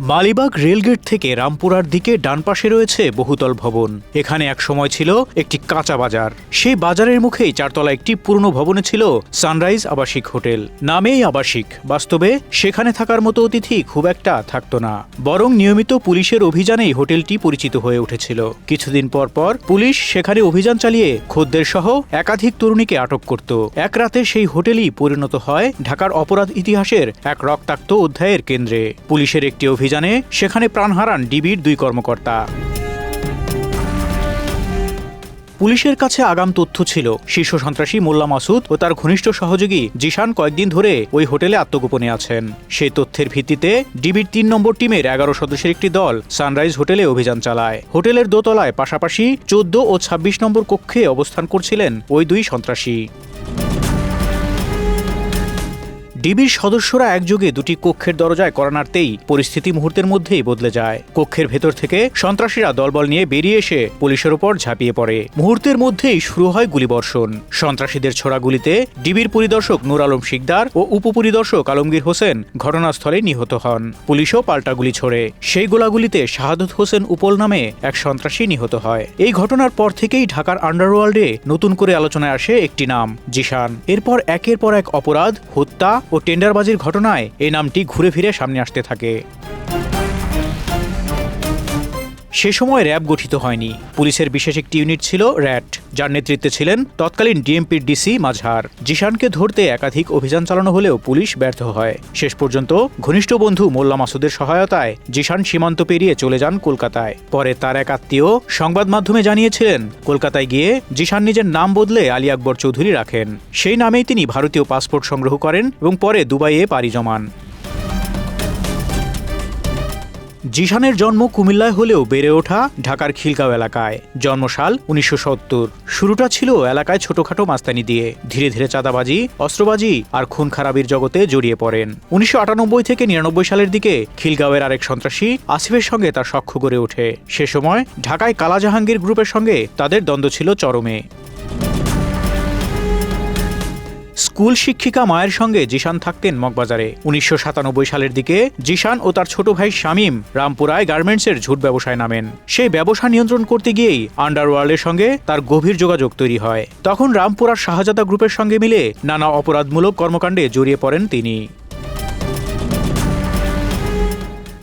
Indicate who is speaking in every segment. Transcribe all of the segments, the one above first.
Speaker 1: Malibagh rail gate থেকে রামপুরার দিকে ডান পাশে রয়েছে বহুতল ভবন। এখানে এক সময় ছিল একটি কাঁচা বাজার। সেই বাজারের মুখেই চারতলা একটি পুরনো ভবনে ছিল সানরাইজ আবাসিক হোটেল। নামেই আবাসিক। বাস্তবে সেখানে থাকার মতো অতিথি খুব একটা থাকতো না। বরং নিয়মিত পুলিশের অভিযানেই হোটেলটি পরিচিত হয়ে উঠেছিল। কিছুদিন পর পর পুলিশ সেখানে অভিযান চালিয়ে খদ্দের সহ একাধিক তরুণীকে আটক করত। এক রাতে সেই হোটেলই পরিণত হয় ঢাকার অপরাধ ইতিহাসের এক রক্তাক্ত অধ্যায়ের কেন্দ্রে। পুলিশের একটি অভিযানে সেখানে প্রাণ হারান ডিবির দুই কর্মকর্তা। পুলিশের কাছে আগাম তথ্য ছিল, শীর্ষ সন্ত্রাসী মোল্লা মাসুদ ও তার ঘনিষ্ঠ সহযোগী জিশান কয়েকদিন ধরে ওই হোটেলে আত্মগোপনে আছেন। সেই তথ্যের ভিত্তিতে ডিবির তিন নম্বর টিমের এগারো সদস্যের একটি দল সানরাইজ হোটেলে অভিযান চালায়। হোটেলের দোতলায় পাশাপাশি চোদ্দ ও ২৬ নম্বর কক্ষে অবস্থান করছিলেন ওই দুই সন্ত্রাসী। ডিবির সদস্যরা একযোগে দুটি কক্ষের দরজায় করা নাড়তেই পরিস্থিতি মুহূর্তের মধ্যেই বদলে যায়। কক্ষের ভেতর থেকে সন্ত্রাসীরা দলবল নিয়ে বেরিয়ে এসে পুলিশের ওপর ঝাঁপিয়ে পড়ে। মুহূর্তের মধ্যেই শুরু হয় গুলিবর্ষণ। সন্ত্রাসীদের ছোড়া গুলিতে ডিবির পরিদর্শক নূর আলম শিকদার ও উপপরিদর্শক আলমগীর হোসেন ঘটনাস্থলে নিহত হন। পুলিশও পাল্টা গুলি ছোড়ে। সেই গোলাগুলিতে শাহাদত হোসেন উপল নামে এক সন্ত্রাসী নিহত হয়। এই ঘটনার পর থেকেই ঢাকার আন্ডারওয়ার্ল্ডে নতুন করে আলোচনায় আসে একটি নাম, জিশান। এরপর একের পর এক অপরাধ, হত্যা ও টেন্ডারবাজির ঘটনায় এই নামটি ঘুরে ফিরে সামনে আসতে থাকে। সে সময় র্যাব গঠিত হয়নি। পুলিশের বিশেষ একটি ইউনিট ছিল র্যাট, যার নেতৃত্বে ছিলেন তৎকালীন ডিএমপির ডিসি মাঝহার। জিশানকে ধরতে একাধিক অভিযান চালানো হলেও পুলিশ ব্যর্থ হয়। শেষ পর্যন্ত ঘনিষ্ঠ বন্ধু মোল্লা মাসুদের সহায়তায় জিশান সীমান্ত পেরিয়ে চলে যান কলকাতায়। পরে তার এক আত্মীয় সংবাদ মাধ্যমে জানিয়েছিলেন, কলকাতায় গিয়ে জিশান নিজের নাম বদলে আলী আকবর চৌধুরী রাখেন। সেই নামেই তিনি ভারতীয় পাসপোর্ট সংগ্রহ করেন এবং পরে দুবাইয়ে পাড়ি জমান। জিশানের জন্ম কুমিল্লায় হলেও বেড়ে ওঠা ঢাকার খিলগাঁও এলাকায়। জন্মসাল উনিশশো সত্তর। শুরুটা ছিল এলাকায় ছোটখাটো মাস্তানি দিয়ে। ধীরে ধীরে চাঁদাবাজি, অস্ত্রবাজি আর খুন খারাপির জগতে জড়িয়ে পড়েন। উনিশশো আটানব্বই থেকে নিরানব্বই সালের দিকে খিলগাঁওয়ের আরেক সন্ত্রাসী আসিফের সঙ্গে তার সখ্য গড়ে ওঠে। সে সময় ঢাকায় কালা জাহাঙ্গীর গ্রুপের সঙ্গে তাদের দ্বন্দ্ব ছিল চরমে। স্কুল শিক্ষিকা মায়ের সঙ্গে জিশান থাকতেন মগবাজারে। উনিশশো সাতানব্বই সালের দিকে জিশান ও তার ছোট ভাই শামীম রামপুরায় গার্মেন্টসের ঝুট ব্যবসায় নামেন। সেই ব্যবসা নিয়ন্ত্রণ করতে গিয়েই আন্ডারওয়ার্ল্ডের সঙ্গে তার গভীর যোগাযোগ তৈরি হয়। তখন রামপুরার শাহজাদা গ্রুপের সঙ্গে মিলে নানা অপরাধমূলক কর্মকাণ্ডে জড়িয়ে পড়েন তিনি।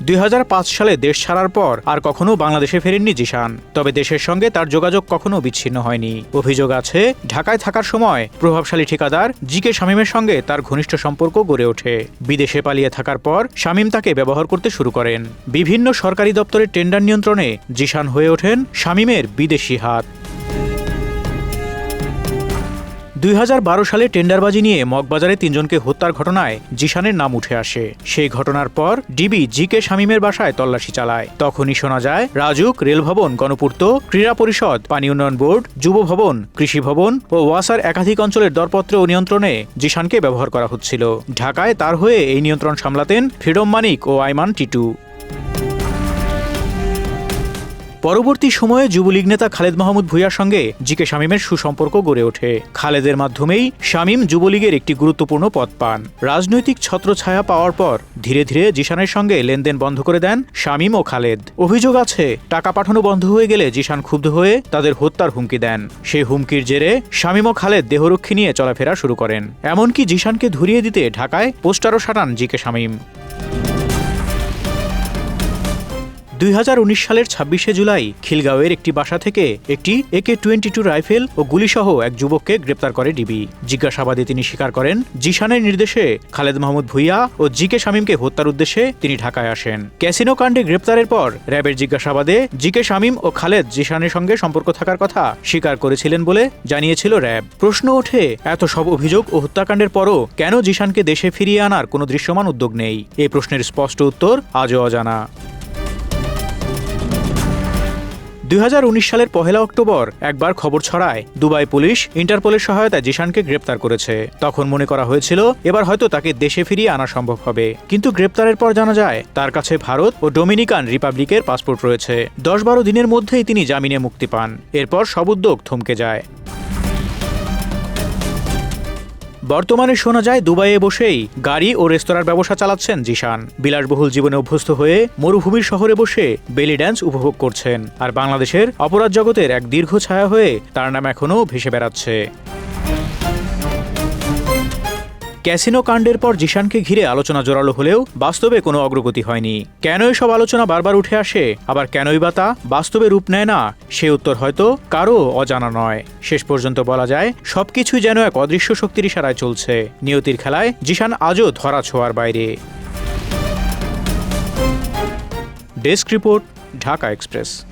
Speaker 1: দুই হাজার পাঁচ সালে দেশ ছাড়ার পর আর কখনো বাংলাদেশে ফেরেননি জিশান। তবে দেশের সঙ্গে তার যোগাযোগ কখনো বিচ্ছিন্ন হয়নি। অভিযোগ আছে, ঢাকায় থাকার সময় প্রভাবশালী ঠিকাদার জি কে শামীমের সঙ্গে তার ঘনিষ্ঠ সম্পর্ক গড়ে ওঠে। বিদেশে পালিয়ে থাকার পর শামীম তাকে ব্যবহার করতে শুরু করেন। বিভিন্ন সরকারি দপ্তরের টেন্ডার নিয়ন্ত্রণে জিশান হয়ে ওঠেন শামীমের বিদেশি হাত। দুই হাজার বারো সালে টেন্ডারবাজি নিয়ে মগবাজারে তিনজনকে হত্যার ঘটনায় জিশানের নাম উঠে আসে। সেই ঘটনার পর ডিবি জি কে শামীমের বাসায় তল্লাশি চালায়। তখনই শোনা যায়, রাজুক, রেলভবন, গণপূর্ত, ক্রীড়া পরিষদ, পানি উন্নয়ন বোর্ড, যুব ভবন, কৃষি ভবন ও ওয়াসার একাধিক অঞ্চলের দরপত্র ও নিয়ন্ত্রণে জিশানকে ব্যবহার করা হচ্ছিল। ঢাকায় তার হয়ে এই নিয়ন্ত্রণ সামলাতেন ফ্রিডম মানিক ও আইমান টিটু। পরবর্তী সময়ে যুবলীগ নেতা খালেদ মাহমুদ ভুইয়ার সঙ্গে জিকে শামীমের সুসম্পর্ক গড়ে ওঠে। খালেদের মাধ্যমেই শামীম যুবলীগের একটি গুরুত্বপূর্ণ পদ পান। রাজনৈতিক ছত্রছায়া পাওয়ার পর ধীরে ধীরে জিশানের সঙ্গে লেনদেন বন্ধ করে দেন শামীম ও খালেদ। অভিযোগ আছে, টাকা পাঠানো বন্ধ হয়ে গেলে জিশান ক্ষুব্ধ হয়ে তাদের হত্যার হুমকি দেন। সেই হুমকির জেরে শামীম ও খালেদ দেহরক্ষী নিয়ে চলাফেরা শুরু করেন। এমনকি জিশানকে ধরিয়ে দিতে ঢাকায় পোস্টারও সাটান জিকে শামীম। দুই হাজার উনিশ সালের ছাব্বিশে জুলাই খিলগাঁওয়ের একটি বাসা থেকে একটি একে টোয়েন্টি টু রাইফেল ও গুলিসহ এক যুবককে গ্রেপ্তার করে ডিবি। জিজ্ঞাসাবাদে তিনি স্বীকার করেন, জিশানের নির্দেশে খালেদ মাহমুদ ভুইয়া ও জি কে শামীমকে হত্যার উদ্দেশ্যে তিনি ঢাকায় আসেন। ক্যাসিনো কাণ্ডে গ্রেপ্তারের পর র্যাবের জিজ্ঞাসাবাদে জি কে শামীম ও খালেদ জিশানের সঙ্গে সম্পর্ক থাকার কথা স্বীকার করেছিলেন বলে জানিয়েছিল র্যাব। প্রশ্ন ওঠে, এত সব অভিযোগ ও হত্যাকাণ্ডের পরও কেন জিশানকে দেশে ফিরিয়ে আনার কোনো দৃশ্যমান উদ্যোগ নেই? এ প্রশ্নের স্পষ্ট উত্তর আজও অজানা। দুই হাজার উনিশ সালের পহেলা অক্টোবর একবার খবর ছড়ায়। দুবাই পুলিশ ইন্টারপোলের সহায়তায় জিশানকে গ্রেপ্তার করেছে। তখন মনে করা হয়েছিল, এবার হয়তো তাকে দেশে ফিরিয়ে আনা সম্ভব হবে। কিন্তু গ্রেপ্তারের পর জানা যায়, তার কাছে ভারত ও ডোমিনিকান রিপাবলিকের পাসপোর্ট রয়েছে। দশ বারো দিনের মধ্যেই তিনি জামিনে মুক্তি পান। এরপর সব উদ্যোগ থমকে যায়। বর্তমানে শোনা যায় দুবাইয়ে বসেই গাড়ি ও রেস্তোরাঁর ব্যবসা চালাচ্ছেন জিশান। বিলাসবহুল জীবনে অভ্যস্ত হয়ে মরুভূমির শহরে বসে বেলি ড্যান্স উপভোগ করছেন। আর বাংলাদেশের অপরাধ জগতের এক দীর্ঘ ছায়া হয়ে তার নাম এখনও ভেসে বেড়াচ্ছে। ক্যাসিনো কাণ্ডের পর জিশানকে ঘিরে আলোচনা জোরালো হলেও বাস্তবে কোনো অগ্রগতি হয়নি। কেন এসব আলোচনা বারবার উঠে আসে? আবার কেনই বা তা বাস্তবে রূপ নেয় না? সে উত্তর হয়তো কারও অজানা নয়। শেষ পর্যন্ত বলা যায়, সবকিছুই যেন এক অদৃশ্য শক্তির ইশারায় চলছে। নিয়তির খেলায় জিশান আজও ধরা ছোঁয়ার বাইরে। Desk report, Dhaka Express.